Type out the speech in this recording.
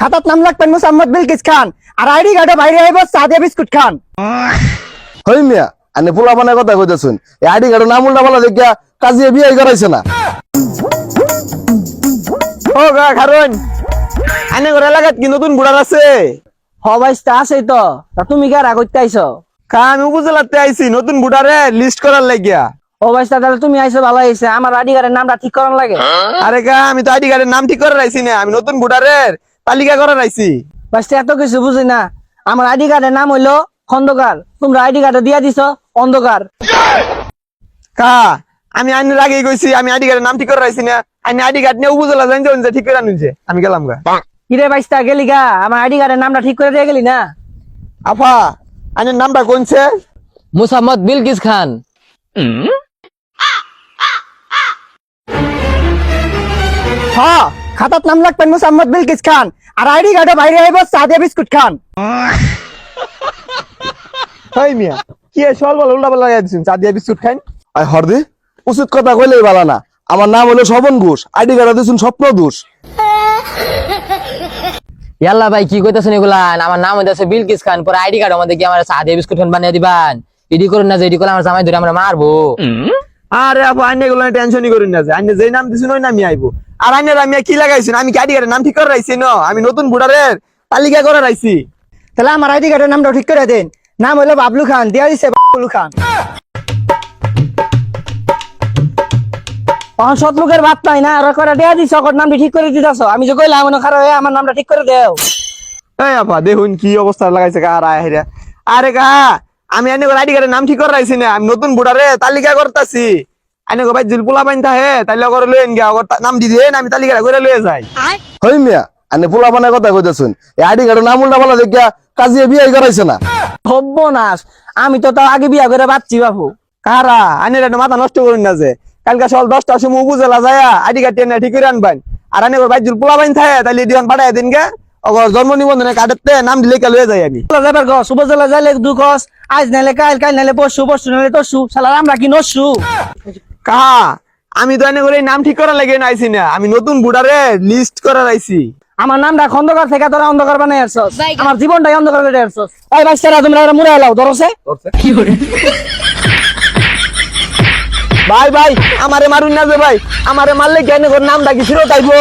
খাতাত নাম লাগবেন মোসাম্মদ বিলকিস খান। আর আইডি কার্ডে বাইরে আইব সাদিয়া বিস্কুট খান। হই মিয়া আনে পোলা বানের কথা কইতেছুন। এই আইডি কার্ডের নাম উল্টা বলা দেখিয়া কাজিয়ে বিয়ে করাইছে না। ও গা কারণ আনে করে এলাকাত কি নতুন বুড়ার আছে? হবাইস্তা আছে তো। তা তুমি কে রাগ করতে আইছো? কা আমি উপজেলাতে আইছি নতুন বুড়ারে লিস্ট করার লাগিয়া। হবাইস্তা তাহলে তুমি আইছো ভালো হয়েছে আমার আইডি কার্ডের নামটা ঠিক করার লাগে। আরে গা আমি তো আইডি কার্ডের নাম ঠিক করে রাইছি না। আমি নতুন বুড়ারের তালিকা করে রাইছি বাস্তে এত কিছু বুঝি না। আমার আইডি কার্ডের নাম হইল খন্দকার। তোমরা আইডি কার্ডে দিয়া দিছো অন্ধকার। কা আমি আইনের আগেই কইছি আমি আইডি কার্ডের নাম ঠিক করে রাইছি না। আইনি আইডি কার্ড নিয়ে উপজেলা জানি যে ঠিক করে আনুছে আমি গেলাম গা। কিরে বাইস্তা গেলি গা? আমার আইডি কার্ডের নামটা ঠিক করে দিয়ে গেলি না? আফা আইনের নামটা কোনছে? মুসাম্মদ বিলকিস খান। হ্যাঁ খাতাত নাম লাগবেন মোসাম্মদ বিলকিস খান। আর আইডি কার্ডে বাইরে আইব সাদিয়া বিস্কুট খান। হই মিয়া কি এ সল বল উল্টা পাল্টা লাগাই দিছেন চা বিস্কুট খান আই হরদি উচিত কথা কইলেই ভালো না। আমার নাম হলো স্বপন ঘোষ আইডি কার্ডে দিছুন স্বপ্ন দোষ ইয়াল্লা ভাই কি কইতাছেন এগুলা? আমার নাম হইতাছে বিলকিস খান পরে আইডি কার্ড আমাদের কি আমার সাদে বিস্কুট খান বানিয়ে দিবান? ইডি করুন না যে ইডি করলে আমার জামাই ধরে আমরা মারবো। আরে আপু আইনে গুলো টেনশনই করেন না যে। আইনে যেই নাম দিছেন ওই নামই আইবো। আর আইনের আমি কি লাগাইছেন? আমি কি আইডি কার্ডের নাম ঠিক করে রাইছি? ন আমি নতুন বুড়ারের তালিকা করে রাইছি। তাহলে আমার আইডি কার্ডের নামটা ঠিক করে দেন। নাম হইল বাবলু খান দিয়া দিছে বাবলু খান। তখন বাদ পাই না ওরা করে দেয়া দিছ ওর নামটা ঠিক করে দিতেছ? আমি যে কইলাম মনে খারাপ হয়ে আমার নামটা ঠিক করে দেও। এই আপা দেখুন কি অবস্থা লাগাইছে কার আয় হেরা আরে কা আমি আইনে আইডি কার্ডের নাম ঠিক করে রাইছি না আমি নতুন বুড়ারে তালিকা করতাছি। আইনে গো ভাই জিল পোলা পাইন তাহে তাইলে করে লইন ওর তা- নাম দি দেন আমি তালিকা করে লয়ে যাই হই মিয়া আনে পোলা বানের কথা কইতেছুন এই আইডি কার্ডের নাম উল্টা বলা দেখিয়া কাজিয়ে বিয়ে করাইছে না। সর্বনাশ আমি তো তাও আগে বিয়া করে বাচ্চি বাবু কারা আইনের একটা মাথা নষ্ট করুন না যে। কালকে সকাল দশটার সময় উপজেলা যায় আইডি কার্ড টেনে ঠিক করে আনবেন। আর আইনে ভাই জিল পোলা পাইন থাকে তাইলে দিওয়ান পাঠাই দিন গে। অগর জন্ম নিবন্ধনে কার্ডেতে নাম দিলে কে লয়ে যাই আমি। যাবার গছ উপজেলা যাইলে দুখস আজ নাইলে কাল কাল নাইলে পরশু পরশু নাইলে তরশু শালা আমরা কি নসু? কাহা আমি তো এনে করে নাম ঠিক করা লাগে না আইছি না। আমি নতুন বুড়ারে লিস্ট করার আইসি আমার নামটা খন্দকার থেকে তোরা অন্ধকার বানাই আসছস আমার জীবনটাই অন্ধকার করে আসছস ওই বাচ্চারা তোমরা এরা মুড়ে এলাও ধরছে। ভাই ভাই আমারে মারুন না যে ভাই। আমারে মারলে কেন করে নাম ডাকি ফিরত আইবো?